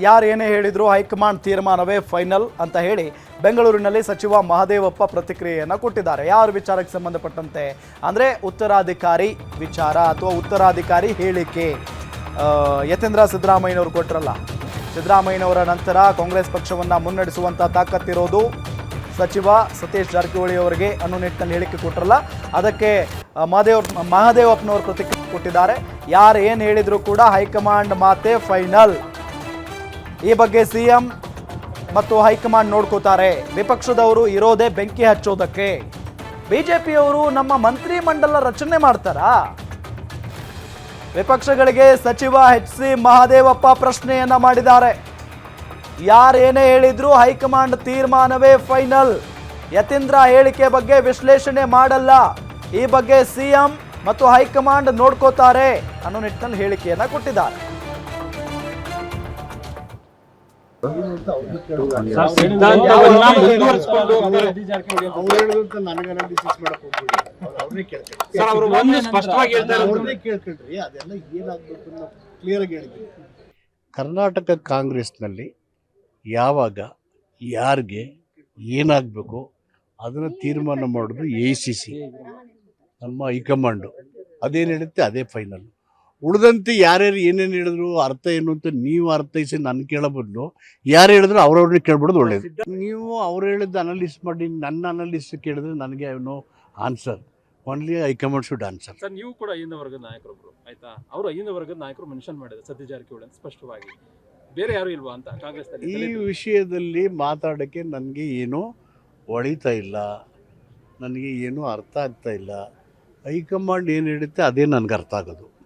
ಯಾರು ಏನೇ ಹೇಳಿದ್ರು ಹೈಕಮಾಂಡ್ ತೀರ್ಮಾನವೇ ಫೈನಲ್ ಅಂತ ಹೇಳಿ ಬೆಂಗಳೂರಿನಲ್ಲಿ ಸಚಿವ ಮಹದೇವಪ್ಪ ಪ್ರತಿಕ್ರಿಯೆಯನ್ನು ಕೊಟ್ಟಿದ್ದಾರೆ. ಯಾರ ವಿಚಾರಕ್ಕೆ ಸಂಬಂಧಪಟ್ಟಂತೆ? ಅಂದರೆ ಉತ್ತರಾಧಿಕಾರಿ ವಿಚಾರ ಅಥವಾ ಉತ್ತರಾಧಿಕಾರಿ ಹೇಳಿಕೆ. ಯತೇಂದ್ರ ಸಿದ್ದರಾಮಯ್ಯನವರು ಕೊಟ್ಟರಲ್ಲ ಸಿದ್ದರಾಮಯ್ಯನವರ ನಂತರ ಕಾಂಗ್ರೆಸ್ ಪಕ್ಷವನ್ನು ಮುನ್ನಡೆಸುವಂಥ ತಾಕತ್ತಿರೋದು ಸಚಿವ ಸತೀಶ್ ಜಾರಕಿಹೊಳಿ ಅವರಿಗೆ ಅನ್ನೋ ನಿಟ್ಟಿನಲ್ಲಿ ಹೇಳಿಕೆ ಕೊಟ್ಟರಲ್ಲ ಅದಕ್ಕೆ ಮಹದೇವ್, ಮಹದೇವಪ್ಪನವರು ಪ್ರತಿಕ್ರಿಯೆ ಕೊಟ್ಟಿದ್ದಾರೆ. ಯಾರು ಏನು ಹೇಳಿದರೂ ಕೂಡ ಹೈಕಮಾಂಡ್ ಮಾತೆ ಫೈನಲ್. ಈ ಬಗ್ಗೆ ಸಿಎಂ ಮತ್ತು ಹೈಕಮಾಂಡ್ ನೋಡ್ಕೋತಾರೆ. ವಿಪಕ್ಷದವರು ಇರೋದೇ ಬೆಂಕಿ ಹಚ್ಚೋದಕ್ಕೆ. ಬಿಜೆಪಿಯವರು ನಮ್ಮ ಮಂತ್ರಿ ಮಂಡಲ ರಚನೆ ಮಾಡ್ತಾರಾ? ವಿಪಕ್ಷಗಳಿಗೆ ಸಚಿವ ಎಚ್ ಸಿ ಮಹಾದೇವಪ್ಪ ಪ್ರಶ್ನೆಯನ್ನ ಮಾಡಿದ್ದಾರೆ. ಯಾರೇನೇ ಹೇಳಿದ್ರು ಹೈಕಮಾಂಡ್ ತೀರ್ಮಾನವೇ ಫೈನಲ್. ಯತೀಂದ್ರ ಹೇಳಿಕೆ ಬಗ್ಗೆ ವಿಶ್ಲೇಷಣೆ ಮಾಡಲ್ಲ. ಈ ಬಗ್ಗೆ ಸಿಎಂ ಮತ್ತು ಹೈಕಮಾಂಡ್ ನೋಡ್ಕೋತಾರೆ ಅನ್ನೋ ನಿಟ್ಟಿನಲ್ಲಿ ಹೇಳಿಕೆಯನ್ನ ಕೊಟ್ಟಿದ್ದಾರೆ. ಅವ್ರನ್ನೇ ಕೇಳ್ಕೊಳ್ರಿ ಸರ್ ಅವರು ಒಂದು ಸ್ಪಷ್ಟವಾಗಿ ಹೇಳ್ತಾ ಇರೋದು ಅವ್ರನ್ನೇ ಅದೆಲ್ಲ ಏನಾಗ್ಬೇಕು ಅನ್ನೋ ಕ್ಲಿಯರ್ ಆಗಿ ಹೇಳಿದ್ವಿ ಕರ್ನಾಟಕ ಕಾಂಗ್ರೆಸ್ನಲ್ಲಿ ಯಾವಾಗ ಯಾರಿಗೆ ಏನಾಗಬೇಕು ಅದನ್ನು ತೀರ್ಮಾನ ಮಾಡೋದು ಎ ಸಿ ಸಿ ನಮ್ಮ ಹೈಕಮಾಂಡು. ಅದೇನು ಹೇಳುತ್ತೆ? ಅದೇ ಫೈನಲ್ ಉಳಿದಂತೆ ಯಾರ್ಯಾರು ಏನೇನು ಹೇಳಿದ್ರು ಅರ್ಥ ಏನು ಅಂತ ನೀವು ಅರ್ಥೈಸಿ ನಾನು ಕೇಳೋ ಬದಲು ಯಾರು ಹೇಳಿದ್ರು ಅವ್ರವ್ರನ್ನ ಕೇಳ್ಬಿಡೋದು ಒಳ್ಳೇದು. ನೀವು ಅವ್ರು ಹೇಳಿದ್ದು ಅನಾಲಿಸ್ ಮಾಡಿ ನನ್ನ ಅನಾಲಿಸ್ ಕೇಳಿದ್ರೆ ನನಗೆ no answer only command should answer sir ನೀವು ಕೂಡ ಐದನೇ ವರ್ಗದ ನಾಯಕರೊಬ್ರು ಆಯ್ತಾ? ಅವರು ಐದನೇ ವರ್ಗದ ನಾಯಕರು ಮೆನ್ಷನ್ ಮಾಡಿದ್ರು ಸತ್ಯ ಜಾರಕಿಹೊಳಿ ಅಂತ ಸ್ಪಷ್ಟವಾಗಿ. ಬೇರೆ ಯಾರು ಇಲ್ವಾ ಅಂತ ಕಾಂಗ್ರೆಸ್ ಈ ವಿಷಯದಲ್ಲಿ ಮಾತಾಡೋಕ್ಕೆ ನನಗೆ ಏನೂ ಒಳಿತಾ ಇಲ್ಲ. ನನಗೆ ಏನೂ ಅರ್ಥ ಆಗ್ತಾ ಇಲ್ಲ. ಹೈಕಮಾಂಡ್ ಏನು ಹೇಳುತ್ತೆ ಅದೇ ನನಗೆ ಅರ್ಥ ಆಗೋದು.